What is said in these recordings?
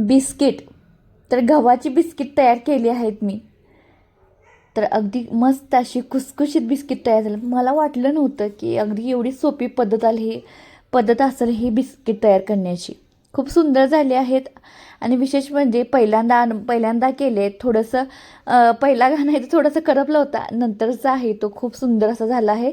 Biscuit. तर गव्हाची biscuit तयार केली आहेत मी. तर अगदी मस्त अशी खुसखुशीत बिस्किट तयार झालं. मला वाटलं नव्हतं की अगदी एवढी सोपी पद्धत आली ही पद्धत असेल ही बिस्किट तयार करण्याची. खूप सुंदर झाले आहेत. आणि विशेष म्हणजे पहिल्यांदा पहिल्यांदा केले थोडंसं पहिला गाणं आहे तर थोडंसं करपलं होता. नंतरचा आहे तो खूप सुंदर असा झाला आहे.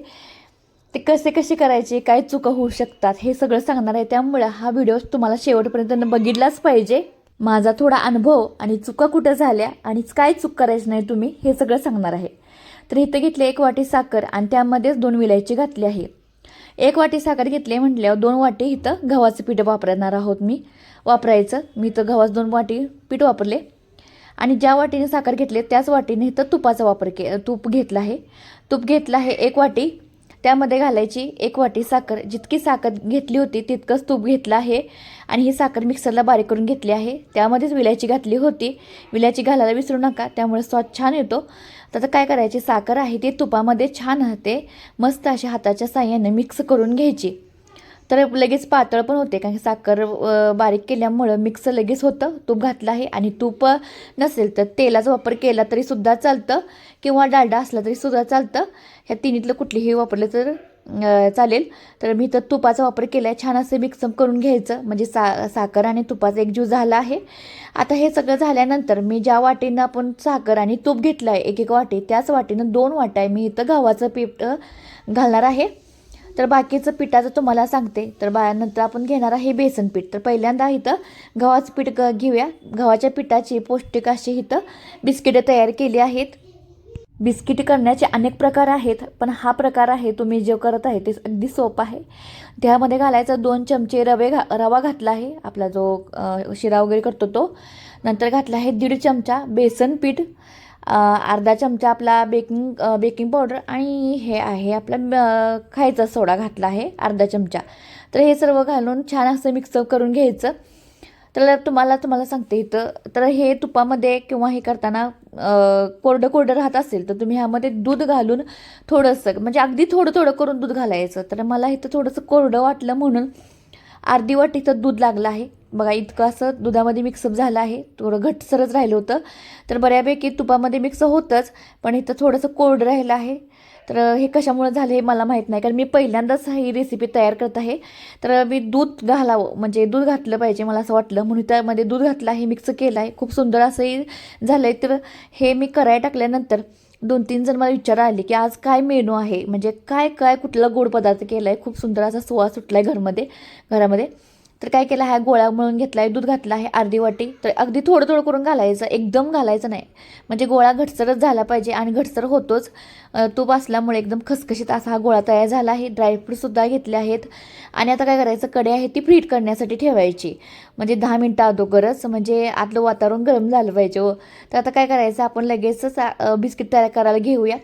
ते कसे कसे करायचे काय चुका होऊ शकतात हे सगळं सांगणार आहे. त्यामुळे हा व्हिडिओ तुम्हाला शेवटपर्यंत बघितलाच पाहिजे. माझा थोडा अनुभव आणि चुका कुठं झाल्या आणि काय चूक करायचं नाही तुम्ही हे सगळं सांगणार आहे. तर इथं घेतले एक वाटी साखर आणि त्यामध्येच दोन विलायची घातली आहे. एक वाटी साखर घेतली म्हटल्यावर दोन वाटी इथं गव्हाचं पीठ वापरणार आहोत मी. वापरायचं. मी तर गव्हाचं दोन वाटी पीठ वापरले. आणि ज्या वाटीने साखर घेतली त्याच वाटीने इथं तुपाचा वापर के तूप घेतला आहे. तूप घेतलं आहे एक वाटी त्यामध्ये घालायची एक वाटी साखर. जितकी साखर घेतली होती तितकंच तूप घेतलं आहे. आणि ही साखर मिक्सरला बारीक करून घेतली आहे. त्यामध्येच विलायची घातली होती. विलायची घालायला विसरू नका त्यामुळे स्वाद छान येतो. तर आता काय करायची? साखर आहे ती तुपामध्ये छान राहते. मस्त अशा हाताच्या साह्याने मिक्स करून घ्यायची. तर लगेच पातळ पण होते कारण साखर बारीक केल्यामुळं मिक्स लगेच होतं तूप घातलं आहे आणि तूप नसेल तर तेलाचा वापर केला तरी सुद्धा चालतं किंवा डालडा असला तरी सुद्धा चालतं. ह्या तिन्हीतलं कुठलीही वापरलं तर चालेल. तर मी तर तुपाचा वापर केला आहे छान असं मिक्सअप करून घ्यायचं. म्हणजे सा साखर आणि तुपाचा एक ज्यू झाला आहे. आता हे सगळं झाल्यानंतर मी ज्या वाटेनं आपण साखर आणि तूप घेतलं आहे एक एक वाटी त्याच वाटेनं दोन वाट्या आहे मी इथं गव्हाचं पीठ घालणार आहे. तर बाकीचं पिठाचं तुम्हाला सांगते. तर बा नंतर आपण घेणार आहे बेसन पीठ. तर पहिल्यांदा इथं गव्हाचं पीठ ग घेऊया. गव्हाच्या पिठाची पौष्टिक अशी इथं बिस्किटं तयार केली आहेत. बिस्किट करण्याचे अनेक प्रकार आहेत पण हा प्रकार आहे तुम्ही जे करत आहे ते अगदी सोपं आहे. त्यामध्ये घालायचं दोन चमचे रवे घा रवा घातला आहे आपला जो शिरा वगैरे करतो तो. नंतर घातला आहे दीड चमचा बेसन पीठ. अर्धा चमचा आपला बेकिंग बेकिंग पावडर आणि हे आहे आपला खायचा सोडा घातला आहे अर्धा चमचा. तर हे सर्व घालून छान असं मिक्सअप करून घ्यायचं. तर तुम्हाला तुम्हाला सांगते इथं तर हे तुपामध्ये किंवा हे करताना कोरडं कोरडं राहत असेल तर तुम्ही ह्यामध्ये दूध घालून थोडंसं म्हणजे अगदी थोडं थोडं करून दूध घालायचं. तर मला इथं थोडंसं कोरडं वाटलं म्हणून अर्धी वाटी इथं दूध लागलं आहे. बघा इतकं असं दुधामध्ये मिक्सअप झालं आहे. थोडं घटसरच राहिलं होतं. तर बऱ्यापैकी तुपामध्ये मिक्स होतंच पण इथं थोडंसं कोरडं राहिलं आहे. तर हे कशामुळे झालं हे मला माहीत नाही कारण मी पहिल्यांदाच ही रेसिपी तयार करत आहे. तर मी दूध घालावं म्हणजे दूध घातलं पाहिजे मला असं वाटलं. म्हणून त्यामध्ये दूध घातलं आहे मिक्स केलं आहे. खूप सुंदर असंही झालं आहे तर हे मी करायला टाकल्यानंतर दोन तीन जण मला विचार आले की आज काय मेनू आहे? म्हणजे काय काय कुठला गोड पदार्थ केला आहे खूप सुंदर असा सुवास सुटला आहे घरमध्ये घरामध्ये. तर काय केलं हा गोळा मळून घेतला आहे दूध घातलं आहे अर्धी वाटी. तर अगदी थोडं थोडं करून घालायचं एकदम घालायचं नाही. म्हणजे गोळा घटसरच झाला पाहिजे आणि घटसर होतोच. तूप असल्यामुळे एकदम खसखशीत असा हा गोळा तयार झाला आहे. ड्रायफ्रूटसुद्धा घेतले आहेत. आणि आता काय करायचं कडे आहे ती फ्रीट करण्यासाठी ठेवायची. म्हणजे दहा मिनटं अगोदरच म्हणजे आतलं वातावरण गरम झालं पाहिजे हो. तर आता काय करायचं आपण लगेचच बिस्किट तयार करायला घेऊया.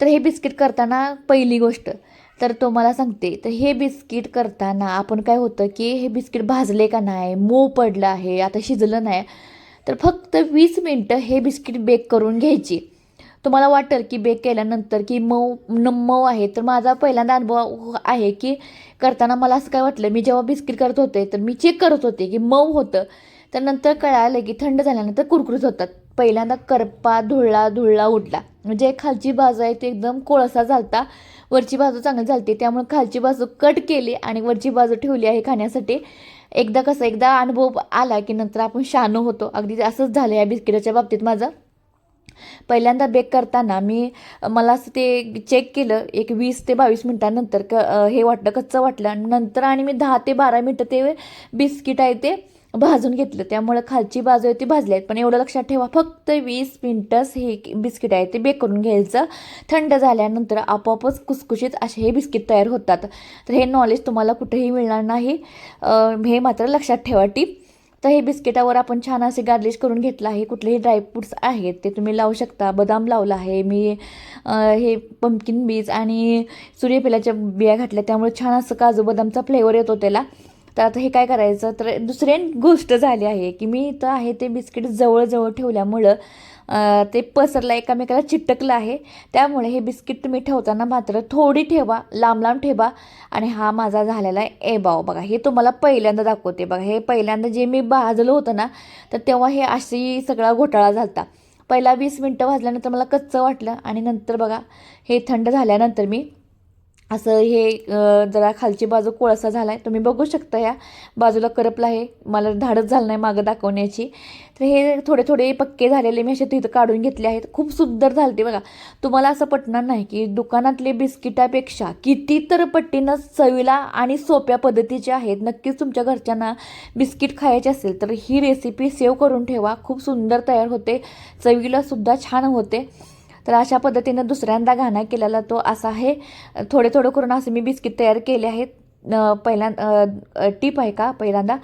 तर हे बिस्किट करताना पहिली गोष्ट तर तो मला सांगते तर हे बिस्किट करताना आपण काय होतं की हे बिस्किट भाजले का नाही मऊ पडलं आहे आता शिजलं नाही तर फक्त वीस मिनटं हे बिस्किट बेक करून घ्यायची. तुम्हाला वाटेल की बेक केल्यानंतर की मऊ न मऊ आहे. तर माझा पहिल्यांदा अनुभव आहे की करताना मला असं काय वाटलं मी जेव्हा बिस्किट करत होते तर मी चेक करत होते की मऊ होतं. तर नंतर कळालं की थंड झाल्यानंतर कुरकुरीत होतात. पहिल्यांदा करपा धुळला धुळला उडला म्हणजे खालची बाजू आहे ती एकदम कोळसा झालता. वरची बाजू चांगली झालती. त्यामुळे खालची बाजू कट केली आणि वरची बाजू ठेवली आहे खाण्यासाठी. एकदा कसं एकदा अनुभव आला की नंतर आपण शानो होतो. अगदी असंच झालं या बिस्किटाच्या बाबतीत माझं. पहिल्यांदा बेक करताना मी मला असं ते चेक केलं एक वीस ते बावीस मिनटानंतर. क हे वाटलं कच्चं वाटलं. नंतर आणि मी दहा ते बारा मिनटं ते बिस्किट आहे ते भाजून घेतलं. त्यामुळे खालची बाजू आहे ती भाजली आहेत. पण एवढं लक्षात ठेवा फक्त वीस मिनटंच हे बिस्किट आहे ते बेक करून घ्यायचं. थंड झाल्यानंतर आपोआपच कुसकुशीत असे हे बिस्किट तयार होतात. तर हे नॉलेज तुम्हाला कुठेही मिळणार नाही. हे मात्र लक्षात ठेवा टीप. तर हे बिस्किटावर आपण छान असे गार्लिश करून घेतलं आहे. कुठलेही ड्रायफ्रूट्स आहेत ते तुम्ही लावू शकता. बदाम लावला आहे. मी हे पंपकिन बीज आणि सूर्यफुलाच्या बिया घातल्या. त्यामुळे छान असं काजू बदामचा फ्लेवर येतो त्याला. तर आता हे काय करायचं? तर दुसरी गोष्ट झाली आहे की मी इथं आहे ते बिस्किट जवळजवळ ठेवल्यामुळं ते पसरलं एकामेकाला चिटकलं आहे. त्यामुळे हे बिस्किट तुम्ही ठेवताना मात्र थोडी ठेवा लांब लांब ठेवा. आणि हा माझा झालेला आहे ए बाव बघा हे तुम्हाला पहिल्यांदा दाखवते. बघा हे पहिल्यांदा जे मी भाजलं होतं ना तर तेव्हा हे अशी सगळा घोटाळा झाला पहिला वीस मिनटं भाजल्यानंतर मला कच्चं वाटलं. आणि नंतर बघा हे थंड झाल्यानंतर मी असं हे जरा खालची बाजू कोळसा झाला आहे तुम्ही बघू शकता या बाजूला करपला आहे. मला धाडच झालं नाही मागं दाखवण्याची. तर हे थोडे थोडे पक्के झालेले मी असे तिथं काढून घेतले आहेत. खूप सुंदर झालते बघा. तुम्हाला असं पटणार नाही की दुकानातले बिस्किटापेक्षा किती तर पट्टीनं चवीला आणि सोप्या पद्धतीचे आहेत. नक्कीच तुमच्या घरच्यांना बिस्किट खायचे असेल तर ही रेसिपी सेव्ह करून ठेवा. खूप सुंदर तयार होते. चवीला सुद्धा छान होते. तर अशा पद्धतीनं दुसऱ्यांदा घाणा केलेला तो असा आहे. थोडे थोडं करून असे मी बिस्किट तयार केले आहेत. पहिल्यांदा टीप आहे का पहिल्यांदा?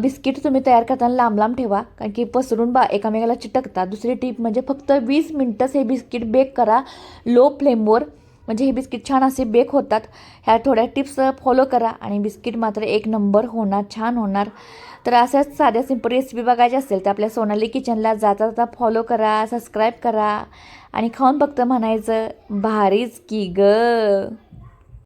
बिस्किट तुम्ही तयार करताना लांब लांब ठेवा कारण की पसरून बा एकामेकाला चिटकता दुसरी टीप म्हणजे फक्त वीस मिनटंच हे बिस्किट बेक करा लो फ्लेमवर म्हणजे हे बिस्किट छान असे बेक होतात. ह्या थोड्या टिप्स फॉलो करा आणि बिस्किट मात्र एक नंबर होणार छान होणार. तर अशाच साध्या सिंपल रेसिपी बघायची असेल तर आपल्या सोनाली किचनला जाता जाता फॉलो करा सबस्क्राईब करा. आणि खाऊन फक्त म्हणायचं भारीच की ग.